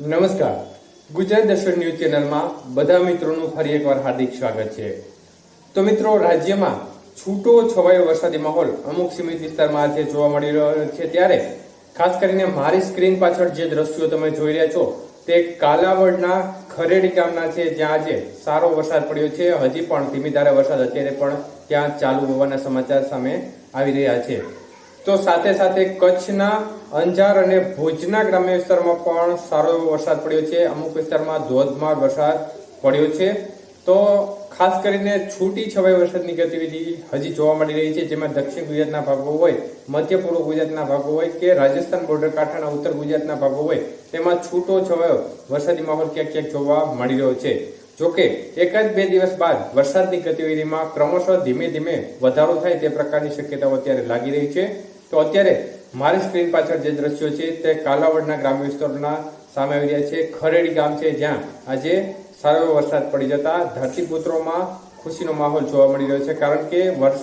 નમસ્કાર. ગુજરાત દર્શન ન્યૂઝ ચેનલમાં બધા મિત્રોનું ફરી એકવાર હાર્દિક સ્વાગત છે. તો મિત્રો, રાજ્યમાં છૂટો છવાયો વરસાદી માહોલ અમુક સીમિત વિસ્તારમાં આજે જોવા મળી રહ્યો છે ત્યારે ખાસ કરીને મારી સ્ક્રીન પાછળ જે દ્રશ્યો તમે જોઈ રહ્યા છો તે કાલાવડના ખરેડી ગામના છે, જ્યાં આજે સારો વરસાદ પડ્યો છે. હજી પણ ધીમી ધારે વરસાદ અત્યારે પણ ત્યાં ચાલુ હોવાના સમાચાર સામે આવી રહ્યા છે. તો સાથે સાથે કચ્છના અંજાર અને ભુજના ગ્રામ્ય વિસ્તારમાં પણ સારો એવો વરસાદ પડ્યો છે. અમુક વિસ્તારમાં ધોધમાર વરસાદ પડ્યો છે. તો ખાસ કરીને છૂટી છવાઈ વરસાદની ગતિવિધિ હજી જોવા મળી રહી છે, જેમાં દક્ષિણ ગુજરાતના ભાગો હોય, મધ્ય પૂર્વ ગુજરાતના ભાગો હોય કે રાજસ્થાન બોર્ડર કાંઠાના ઉત્તર ગુજરાતના ભાગો હોય, તેમાં છૂટો છવાયો વરસાદી માહોલ ક્યાંક ક્યાંક જોવા મળી રહ્યો છે. જોકે એક જ બે દિવસ બાદ વરસાદની ગતિવિધિમાં ક્રમશઃ ધીમે ધીમે વધારો થાય તે પ્રકારની શક્યતાઓ અત્યારે લાગી રહી છે. તો અત્યારે મારી સ્ક્રીન પાછળ જે દ્રશ્યો છે તે કાલાવડના ગ્રામ્ય વિસ્તારોના સામે આવી રહ્યા છે. ખરેડી ગામ છે જ્યાં આજે સારો વરસાદ પડી જતા ધરતીપુત્રોમાં ખુશીનો માહોલ જોવા મળી રહ્યો છે કારણ કે વરસાદ